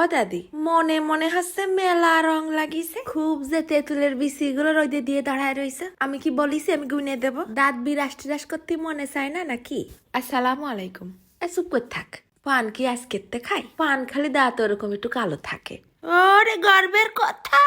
ও দাদি। মনে মনে হচ্ছে মেলা রং লাগিছে। খুব যে তেঁতুলের বিচি গুলো রোদে দিয়ে দাঁড়ায় রইছে আমি কি বলিছি আমি গুনে দেব? দাঁত বিরাস টিরাস করতে মনে চায় না নাকি? আসসালামু আলাইকুম। চুপ করে থাক। পান কি আজকেতে খাই? পান খালি দাঁত ওরকম একটু কালো থাকে। ওরে গর্বের কথা।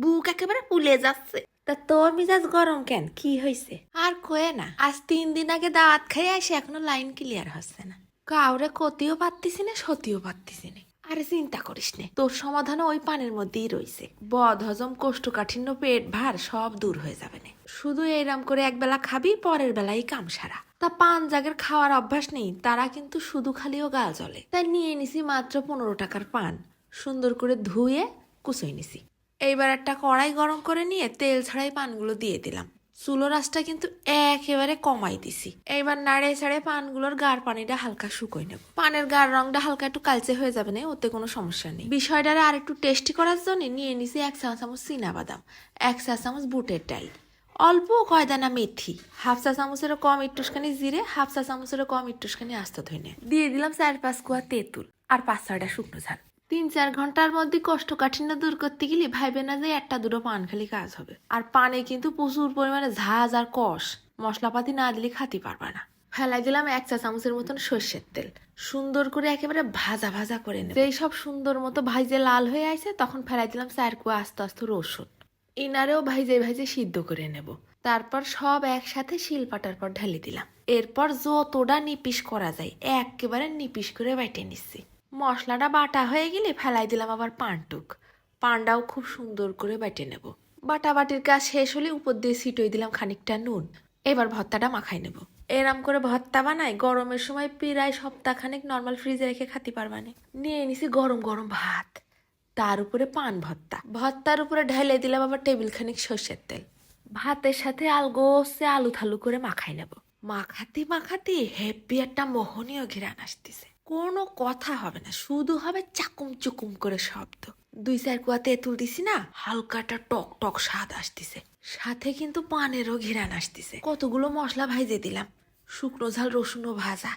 বুক একেবারে ফুলে যাচ্ছে। তা তোর মিজাজ গরম কেন? কি হয়েছে আর কয়ে না আজ তিন দিন আগে দাঁত খাই আসে এখনও লাইন ক্লিয়ার হচ্ছে না। কাউরে ক্ষতিও পারতিস না সতিও পারতিস না। আরে চিন্তা করিস নে, তোর সমাধান ওই পানের মধ্যেই রইছে। বদ, হজম, কোষ্ঠকাঠিন্য, পেট ভার সব দূর হয়ে যাবে না। শুধু এইরাম করে একবেলা খাবি, পরের বেলায় কাম সারা। তা পান জাগের খাওয়ার অভ্যাস নেই, তারা কিন্তু শুধু খালিও গাল জ্বলে। তাই নিয়ে নিছি মাত্র পনেরো টাকার পান। সুন্দর করে ধুয়ে কুচই নিছি। এইবার একটা কড়াই গরম করে নিয়ে তেল ছাড়াই পানগুলো দিয়ে দিলাম। চুলো রাসটা কিন্তু একেবারে কমাই দিছি। এইবার নাড়ে ছাড়ে পানগুলোর গাঢ় পানিটা হালকা শুকোই নেব। পানের গাঢ় রংটা হালকা একটু কালচে হয়ে যাবে না, ওতে কোনো সমস্যা নেই। বিষয়টারে আর একটু টেস্টি করার জন্য নিয়ে নিছি এক চা চামচ বাদাম, এক চা চামচ বুটের ডাল। অল্প কয়দানা মেথি, হাফ চা চামচেরও কম একটুখানি জিরে, হাফ চা চামচেরও কম একটুখানি আস্ত ধইনে দিয়ে দিলাম চার পাঁচ কুয়া তেঁতুল আর পাঁচ ছয়টা শুকনো ঝাল। তিন চার ঘণ্টার মধ্যে কোষ্ঠকাঠিন্য দূর করতে গেলে ভাইবে না যে একটা দুটো পান খালি কাজ হবে। আর পানে কিন্তু প্রচুর পরিমাণে ঝাঁজ আর কষ। মশলাপাতি না দিলে খাতে পারবা না। ফেলাই দিলাম এক চা চামচের মতন সর্ষের তেল। সুন্দর করে একেবারে ভাজা ভাজা করে নেব। যেই সব সুন্দর মতো ভাইজে লাল হয়ে আছে তখন ফেলাই দিলাম চার কুয়া আস্তে আস্তে রসুন। ইনারেও ভাইজে ভাইজে সিদ্ধ করে নেব। তারপর সব একসাথে শিলপাটার পর ঢালি দিলাম। এরপর যতটা নিপিস করা যায়, একেবারে নিপিস করে বাইটে নিচ্ছি। মশলাটা বাটা হয়ে গেলে ফেলাই দিলাম আবার পানটুক। পানটাও খুব সুন্দর করে বাইটে নেব। বাটাবাটির কাজ শেষ হলে উপর দিয়ে ছিটই দিলাম খানিকটা নুন। এবার ভর্তাটা মাখাই নেব। এরম করে ভর্তা বানাই, গরমের সময় প্রায় সপ্তাহখানেক নর্মাল ফ্রিজে রেখে খাতে পারবানে। নিয়ে নিছি গরম গরম ভাত, তার উপরে পান ভর্তা। ভর্তার উপরে ঢেলে দিলাম আবার টেবিল খানিক সর্ষের তেল। ভাতের সাথে আলগোসে আলু থালু করে মাখাই নেব। মাখাতে মাখাতে হেব্বি একটা মোহনীয় ঘিরান আসতেছে। কোনো কথা হবে না, শুধু হবে চাকুম চুকুম করে শব্দ। দুই চার কুয়া তেঁতুল দিছি না, হালকাটা টক টক স্বাদ আসতেছে। সাথে কিন্তু পানেরও ঘিরান আসতেছে। কতগুলো মশলা ভাইজে দিলাম। শুকনো ঝাল, রসুনও ভাজা।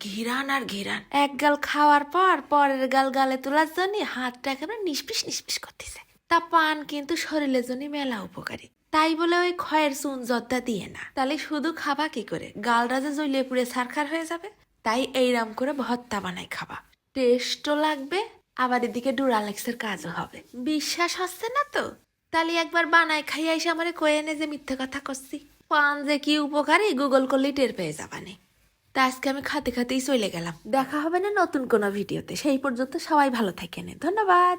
ঘিরান আর ঘিরান। এক গাল খাওয়ার পর পরের গাল গালে তোলার জন্য হাতটা একেবারে নিষ্পিস নিষ্পিস করতেছে। তা পান কিন্তু শরীরের জন্য মেলা উপকারী। তাই বলে ওই ক্ষয়ের চুন দিয়ে না। তাহলে শুধু খাবা কি করে? গাল রাজা জইলে পুড়ে সারখার হয়ে যাবে। তাই এইরাম করে ভত্তা বানাই খাবা। টেস্টও লাগবে, আবার এদিকে ডুরালেক্সের কাজও হবে। বিশ্বাস হচ্ছে না তো? তাহলে একবার বানাই খাই এসে আমারে কয়ে এনে যে মিথ্যে কথা করছি পান যে কি উপকারী, গুগল করলেই টের পেয়ে যাবানে তা আজকে আমি খাতে খাতেই চলে গেলাম। দেখা হবে না নতুন কোনো ভিডিওতে। সেই পর্যন্ত সবাই ভালো থাকেন। ধন্যবাদ।